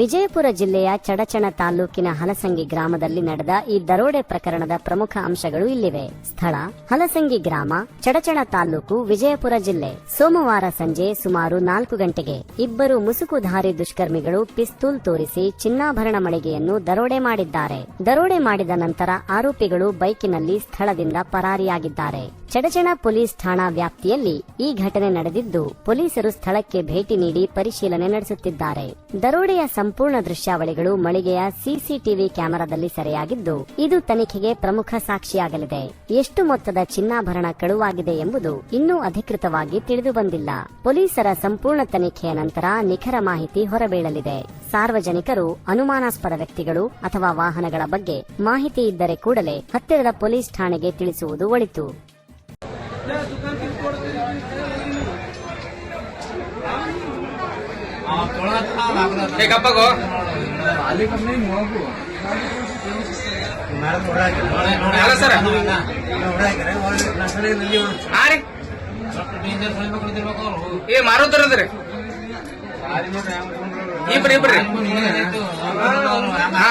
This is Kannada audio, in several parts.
ವಿಜಯಪುರ ಜಿಲ್ಲೆಯ ಚಡಚಣ ತಾಲೂಕಿನ ಹಲಸಂಗಿ ಗ್ರಾಮದಲ್ಲಿ ನಡೆದ ಈ ದರೋಡೆ ಪ್ರಕರಣದ ಪ್ರಮುಖ ಅಂಶಗಳು ಇಲ್ಲಿವೆ. ಸ್ಥಳ, ಹಲಸಂಗಿ ಗ್ರಾಮ, ಚಡಚಣ ತಾಲೂಕು, ವಿಜಯಪುರ ಜಿಲ್ಲೆ. ಸೋಮವಾರ ಸಂಜೆ ಸುಮಾರು ನಾಲ್ಕು ಗಂಟೆಗೆ ಇಬ್ಬರು ಮುಸುಕುಧಾರಿ ದುಷ್ಕರ್ಮಿಗಳು ಪಿಸ್ತೂಲ್ ತೋರಿಸಿ ಚಿನ್ನಾಭರಣ ಮಳಿಗೆಯನ್ನು ದರೋಡೆ ಮಾಡಿದ್ದಾರೆ. ದರೋಡೆ ಮಾಡಿದ ನಂತರ ಆರೋಪಿಗಳು ಬೈಕಿನಲ್ಲಿ ಸ್ಥಳದಿಂದ ಪರಾರಿಯಾಗಿದ್ದಾರೆ. ಚಡಚಣ ಪೊಲೀಸ್ ಠಾಣಾ ವ್ಯಾಪ್ತಿಯಲ್ಲಿ ಈ ಘಟನೆ ನಡೆದಿದ್ದು ಪೊಲೀಸರು ಸ್ಥಳಕ್ಕೆ ಭೇಟಿ ನೀಡಿ ಪರಿಶೀಲನೆ ನಡೆಸುತ್ತಿದ್ದಾರೆ. ದರೋಡೆಯ ಸಂಪೂರ್ಣ ದೃಶ್ಯಾವಳಿಗಳು ಮಳಿಗೆಯ ಸಿಸಿಟಿವಿ ಕ್ಯಾಮೆರಾದಲ್ಲಿ ಸೆರೆಯಾಗಿದ್ದು, ಇದು ತನಿಖೆಗೆ ಪ್ರಮುಖ ಸಾಕ್ಷಿಯಾಗಲಿದೆ. ಎಷ್ಟು ಮೊತ್ತದ ಚಿನ್ನಾಭರಣ ಕಳುವಾಗಿದೆ ಎಂಬುದು ಇನ್ನೂ ಅಧಿಕೃತವಾಗಿ ತಿಳಿದು ಬಂದಿಲ್ಲ. ಪೊಲೀಸರ ಸಂಪೂರ್ಣ ತನಿಖೆಯ ನಂತರ ನಿಖರ ಮಾಹಿತಿ ಹೊರಬೀಳಲಿದೆ. ಸಾರ್ವಜನಿಕರು, ಅನುಮಾನಾಸ್ಪದ ವ್ಯಕ್ತಿಗಳು ಅಥವಾ ವಾಹನಗಳ ಬಗ್ಗೆ ಮಾಹಿತಿ ಇದ್ದರೆ ಕೂಡಲೇ ಹತ್ತಿರದ ಪೊಲೀಸ್ ಠಾಣೆಗೆ ತಿಳಿಸುವುದು ಒಳಿತು. ಏ ಗಪ್ಪಗೋ ಅಲ್ಲ ಸರ್? ಹಾ ರೀ ಏ ಮಾರುದ್ರದ್ರಿ ಇಬ್ರಿ ಇಬ್ರಿ. ಹಾ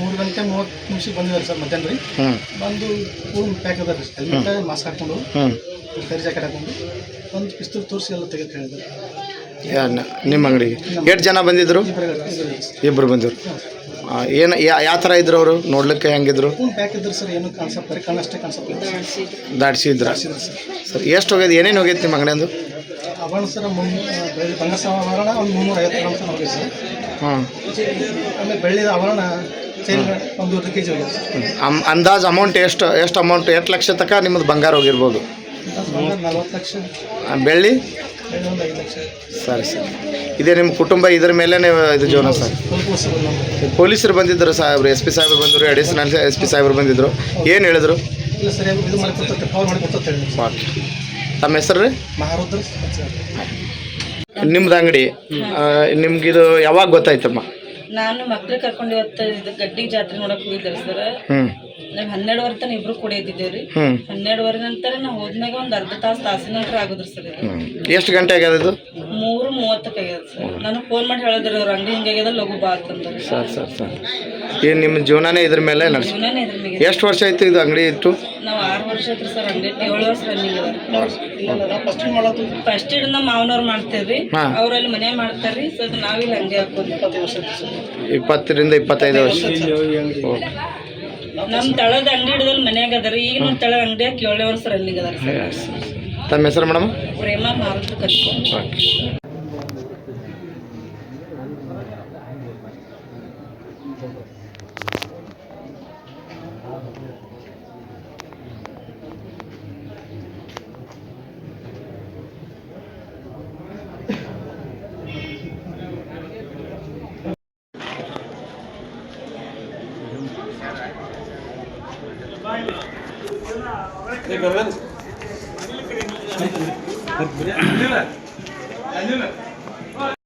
ಮೂರು ಗಂಟೆ ಮೂವತ್ತು ನಿಮಿಷಕ್ಕೆ ಬಂದಿದ್ದಾರೆ ಸರ್ ಮಧ್ಯಾಹ್ನ ರೀ ಬಂದು ಫುಲ್ ಪ್ಯಾಕ್ ಅದಾರ ರೀ ಹೆಲ್ಮೆಟ್ ಮಾಸ್ಕ್ ಹಾಕೊಂಡು ಕರಿ ಜಾಕೆಟ್ ಹಾಕೊಂಡು ಒಂದು ಪಿಸ್ತೂಲ್ ತೋರಿಸಿ ಎಲ್ಲ ತೆಗೆದು ಹೇಳಿದ್ದಾರೆ ನಿಮ್ಮ ಅಂಗಡಿಗೆ ಎಷ್ಟು ಜನ ಬಂದಿದ್ರು? ಇಬ್ಬರು ಬಂದಿದ್ರು ಏನು ಯಾವ ಥರ ಇದ್ರು ಅವರು? ನೋಡ್ಲಿಕ್ಕೆ ಹೆಂಗಿದ್ರು? ಪ್ಯಾಕ್ ಇದ್ರು ಸರ್ ಏನು ಕಾನ್ಸೆಪ್ಟ್ ಬರೀ ಕಣ್ಣಷ್ಟೇ ಕಾನ್ಸೆಪ್ಟ್ ಇಲ್ಲ ಸರ್. ಎಷ್ಟು ಹೋಗ್ಯದ ಏನೇನು ಹೋಗೈತೆ ನಿಮ್ಮ ಅಂಗಡಿಯಂದು? ಆಭರಣ ಸರ್ ಬಂಗಾರ ಆಭರಣ ಒಂದು ಮುನ್ನೂರ ಐವತ್ತು ಗ್ರಾಮ್ ತನಕ ಹೋಗಿದೆ ಸರ್. ಹಾಂ ಆಮೇಲೆ ಬೆಳ್ಳಿದ ಆಭರಣ ಅಂದಾಜು ಅಮೌಂಟ್ ಎಷ್ಟು ಎಷ್ಟು ಅಮೌಂಟ್ ಎಷ್ಟು ಲಕ್ಷ ತನಕ ನಿಮ್ಮದು ಬಂಗಾರ ಹೋಗಿರ್ಬೋದು? ಬೆಳ್ಳಿ? ಸರಿ ಸರ್. ಇದೇ ನಿಮ್ಮ ಕುಟುಂಬ ಇದ್ರ ಮೇಲೆ ಇದು ಜೀವನ ಸರ್? ಪೊಲೀಸರು ಬಂದಿದ್ದರು ಸಾಹೇಬ್ರು ಎಸ್ ಪಿ ಸಾಹೇಬ್ರು ಬಂದರು ಅಡಿಷನಲ್ ಎಸ್ ಪಿ ಸಾಹೇಬ್ರು ಬಂದಿದ್ದರು ಏನು ಹೇಳಿದ್ರು? ಓಕೆ. ತಮ್ಮ ಹೆಸರು ರೀ? ನಿಮ್ದು ಅಂಗಡಿ. ನಿಮ್ಗಿದು ಯಾವಾಗ ಗೊತ್ತಾಯ್ತಮ್ಮ? ನಾನು ಮಕ್ಳು ಕರ್ಕೊಂಡು ಇವತ್ತು ಇದು ಗಡ್ಡಿ ಜಾತ್ರೆ ನೋಡಕ್ ಹೋಗಿದ್ದೇವೆ ಸರ್. ನಾವ್ ಹನ್ನೆರಡು ಹನ್ನೆರಡುವರೆ ತನ ಇಬ್ರು ಕೂಡ ಇದ್ದಿದ್ದೇವೆ ರೀ ಹ್ಞೂ ಹನ್ನೆರಡುವರೆ ನಂತರ ನಾವು ಹೋದ್ಮ್ಯಾಗ ಒಂದ್ ಅರ್ಧ ತಾಸು ತಾಸಿನ ನಂತರ ಆಗುದ್ರಿ ಸರ್ ಇದು. ಎಷ್ಟು ಗಂಟೆ ಆಗ್ಯದ ಇದು? ಮೂರು ಮೂವತ್ತಕ್ಕೆ ಆಗ್ಯದ ಸರ್. ನಾನು ಫೋನ್ ಮಾಡಿ ಹೇಳಿದ್ರಿ ಅವ್ರ ಅಂಗಡಿ ಹಿಂಗಾಗ್ಯದ ಲಘು ಬಾ ಅಂತಂದ್ರೆ. Sir sir sir. ಏನು ನಿಮ್ಮ ಜೀವನನೇ ಇದ್ರ ಮೇಲೆ ನಡೆಸಿ ಜೀವನನೇ ಇದ್ರ ಮೇಲೆ. ಎಷ್ಟು ವರ್ಷ ಆಯ್ತು ಇದು ಅಂಗಡಿ ಇಟ್ಟು ನಾವು ಆರು ವರ್ಷ ಆಯ್ತು ಸರ್ ಅಂಗಡಿ ಏಳು ವರ್ಷ ರನ್ನಿಂಗ್ ಫಸ್ಟ್ ಮಾಡೋದು ಫಸ್ಟ್ ಹಿಡಿದು ನಮ್ಮ ಮಾವನವ್ರು ಮಾಡ್ತೇವ್ರಿ. ಹಾ. ಅವ್ರಲ್ಲಿ ಮನೆ ಮಾಡ್ತಾರ್ರಿ. ಸೊ ನಾವಿಲ್ಲಿ ಅಂಗಡಿ ಹಾಕೋದು ಇಪ್ಪತ್ತು ವರ್ಷ ಇಪ್ಪತ್ತರಿಂದ ಇಪ್ಪತ್ತೈದು ವರ್ಷ. ಓಕೆ ನಮ್ಮ ತಳದ ಅಂಗಡಿ ಹಿಡಿದಲ್ಲಿ ಮನ್ಯಾಗ ಅದರಿ. ಈಗ ನಮ್ಮ ತಳದ ಅಂಗಡಿಯಾಗ ಏಳನೇ ವರ್ಷ ರನ್ನಿಂಗ್ ಅದ ತಮ್ಮ ಹೆಸರು ಮೇಡಮ್? ಪ್ರೇಮ ಮಾರುತ ಕರ್ಕೊಂಡು. Okay. Hey, Garvan. Anil, Anil.